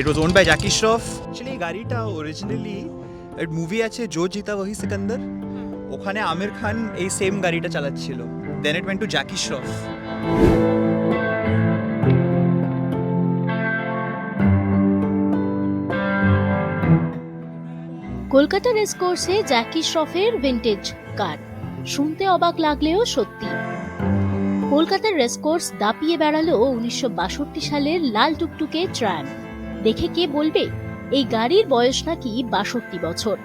It was own by Jackie Shroff actually এই গাড়িটা originally movie আছে জো জিতা ওহি সিকান্দার। ওখানে আমির খান এই সেম গাড়িটা চালাচ্ছিল। Then it went to Jackie Shroff Kolkata race কোর্সে জ্যাকি শ্রফের ভিন্টেজ কার শুনতে অবাক লাগলেও সত্যি। কলকাতার রেস কোর্স দাপিয়ে বেড়ালো উনিশশো বাষট্টি সালের লাল টুকটুকে ট্রাম দেখে কে বলবে, এই গাড়ির বয়স নাকি বাষট্টি বছর।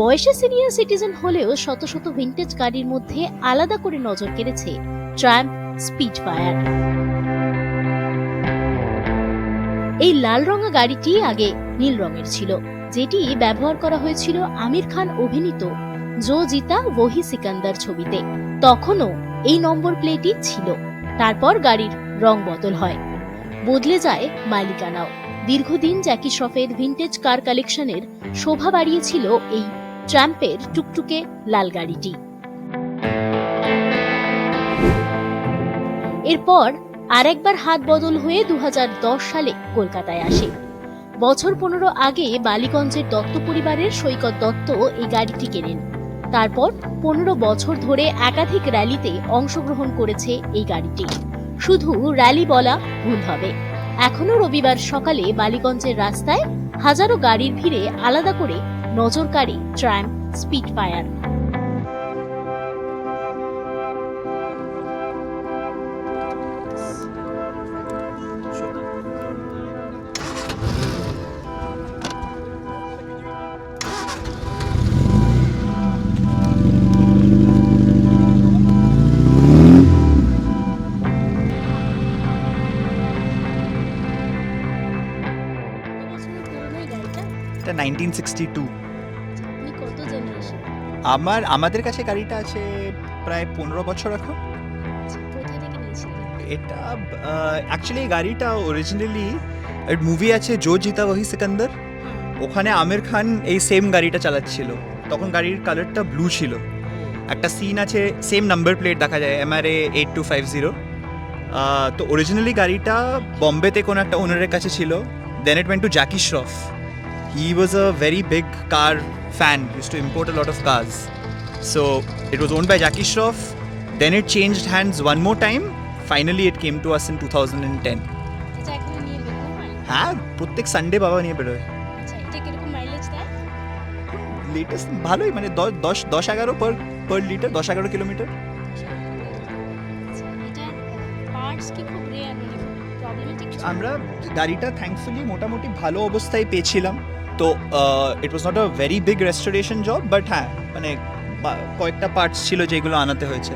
বয়সে সিনিয়র সিটিজেন হলেও শত শত ভিন্টেজ গাড়ির মধ্যে আলাদা করে নজর কেড়েছে ট্রাম স্পিড ফায়ার এই লাল রঙা গাড়িটি আগে নীল রঙের ছিল, যেটি ব্যবহার করা হয়েছিল আমির খান অভিনীত জো জিতা ওহি সিকান্দার ছবিতে। তখনও এই নম্বর প্লেটই ছিল। তারপর গাড়ির রং বদল হয়। বদলে যায় মালিকানাও। দীর্ঘদিন জ্যাকি শ্রফের ভিন্টেজ কার কালেকশনের শোভা বাড়িয়েছিল এই ট্রাম্পের টুকটুকে লাল গাড়িটি। এরপর আরেকবার হাত বদল হয়ে দু হাজার দশ সালে কলকাতায় আসে। বছর পনেরো আগে বালিগঞ্জের দত্ত পরিবারের সৈকত দত্ত এই গাড়িটি কেনেন। তারপর পনেরো বছর ধরে একাধিক র্যালিতে অংশগ্রহণ করেছে এই গাড়িটি। শুধু র্যালি বলা ভুল হবে। এখনও রবিবার সকালে বালিগঞ্জের রাস্তায় হাজারো গাড়ির ভিড়ে আলাদা করে নজরকারী ট্রাম, স্পিড ফায়ার। এটা নাইনটিন সিক্সটি টু আমার আমাদের কাছে গাড়িটা আছে প্রায় পনেরো বছর এখন। নিয়েছিলেন? এটা অ্যাকচুয়ালি গাড়িটা অরিজিনালি মুভি আছে জো জিতা ওহি সিকান্দার। ওখানে আমির খান এই সেম গাড়িটা চালাচ্ছিল। তখন গাড়ির কালারটা ব্লু ছিল। একটা সিন আছে সেম নাম্বার প্লেট দেখা যায় M R A eight two five zero তো অরিজিনালি গাড়িটা বম্বেতে কোনো একটা ওনারের কাছে ছিল। Then it went to Jackie Shroff use to import a lot of cars so it was own by Jackie Shroff then it changed hands one more time finally it came to us in two thousand and ten আচ্ছা এখনও নিয়ে বেরোনো হয় প্রত্যেক Sunday বাবা নিয়ে বেরোয় latest ভালোই মানে দশ দশ এগারো পার পার লিটার দশ এগারো কিলোমিটার আমরা গাড়িটা থ্যাঙ্কফুলি মোটামুটি ভালো অবস্থায় পেয়েছিলাম। তো it was not a very big restoration job but হ্যাঁ মানে কয়েকটা পার্টস ছিল যেগুলো আনাতে হয়েছে।